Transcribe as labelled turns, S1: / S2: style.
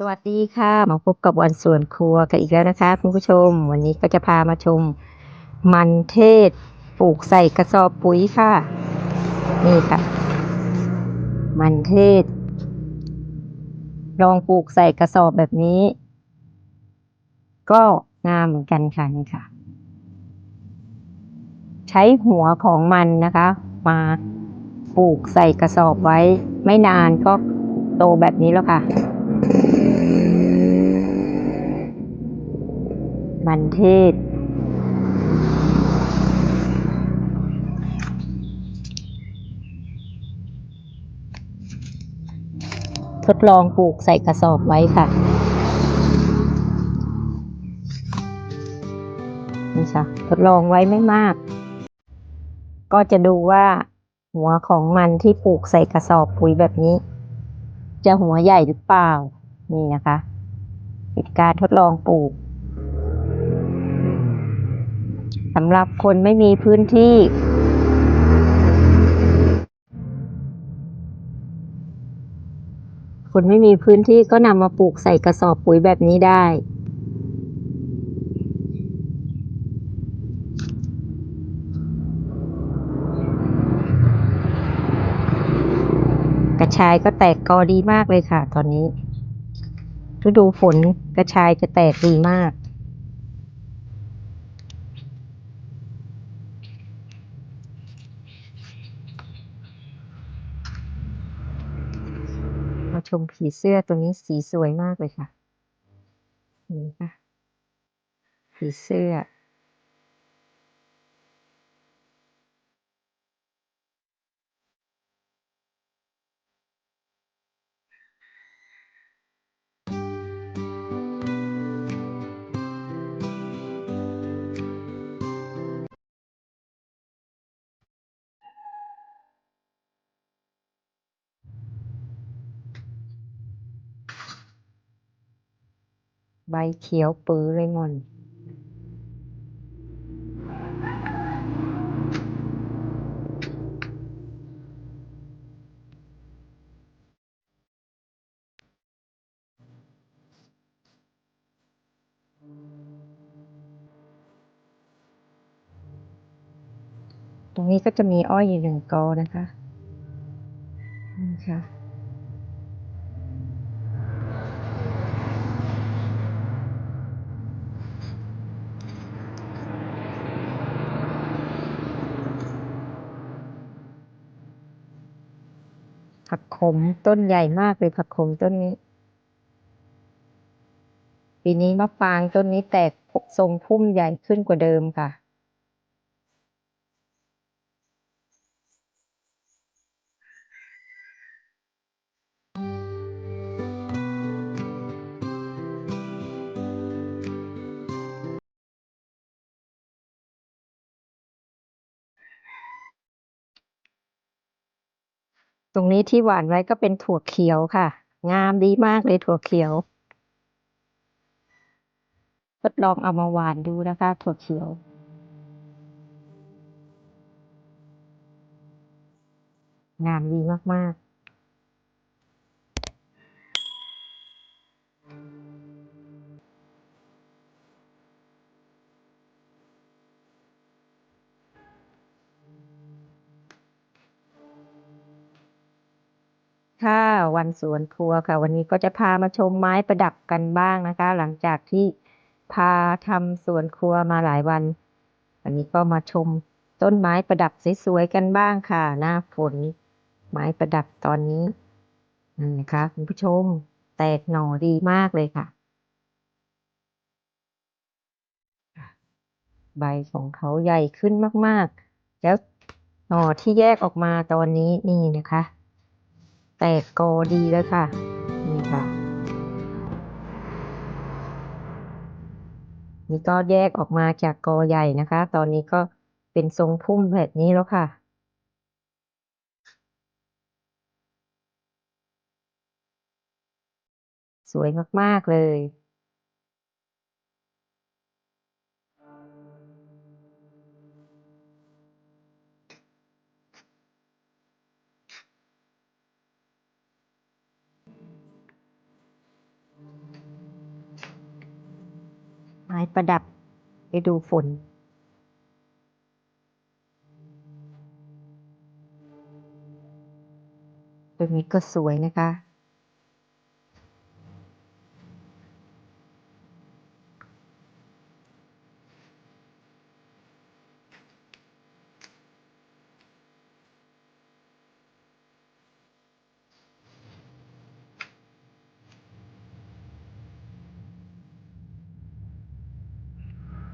S1: สวัสดีค่ะมาพบกับวันสวนครัวกันอีกแล้วนะคะคุณผู้ชม วันนี้ก็จะพามาชม มันเทศปลูกใส่กระสอบปุ๋ยค่ะ นี่ค่ะ มันเทศ ลองปลูกใส่กระสอบแบบนี้ ก็งามเหมือนกันค่ะนี่ค่ะ ใช้หัวของมันนะคะ มาปลูกใส่กระสอบไว้ ไม่นานก็โตแบบนี้แล้วค่ะ มันเทศทดลองปลูกใส่กระสอบไว้ค่ะ นี่ค่ะ ทดลองไว้ไม่มาก ก็จะดูว่า หัวของมันที่ปลูกใส่กระสอบปุ๋ยแบบนี้ จะหัวใหญ่หรือเปล่า นี่นะคะเป็นการทดลองปลูกำหรับคนไม่มีพื้นที่คนไม่มีพื้นที่ก็นำมาปลูกใส่กระสอบปุ๋ยแบบนี้ได้ กระชายก็แตกกอดีมากเลยค่ะ ตอนนี้ฤดูฝนกระชายจะแตกดีมาก ชมผีเสื้อตัวนี้สีสวยมากเลยค่ะนี่ค่ะผีเสื้อ ใบเขียวปื้อเลยมอนตรงนี้ก็จะมีอ้อยอยู่หนึ่งกอนะคะนี่ค่ะ ผักขมต้นใหญ่มากเลยผักขมต้นนี้ ปีนี้มะปางต้นนี้แตกทรงพุ่มใหญ่ขึ้นกว่าเดิมค่ะ รงนี้ที่หวานไว้ก็เป็นถั่วเขียวค่ะ งามดีมากเลยถั่วเขียว ทดลองเอามาหวานดูนะคะ ถั่วเขียว งามดีมากๆ ค่ะวันสวนครัวค่ะ วันนี้ก็จะพามาชมไม้ประดับกันบ้างนะคะ หลังจากที่พาทำสวนครัวมาหลายวัน วันนี้ก็มาชมต้นไม้ประดับสวยๆกันบ้างค่ะ หน้าฝนไม้ประดับตอนนี้นี่นะคะคุณผู้ชมแตกหน่อดีมากเลยค่ะ ใบของเขาใหญ่ขึ้นมากๆ แล้วหน่อที่แยกออกมาตอนนี้นี่นะคะ แตกกอดีแล้วค่ะ นี่ค่ะ นี่ก็แยกออกมาจากกอใหญ่นะคะ ตอนนี้ก็เป็นทรงพุ่มแบบนี้แล้วค่ะ สวยมาก ๆ เลย ม้ประดับไปดูฝนตรงนี้ก็สวยนะคะ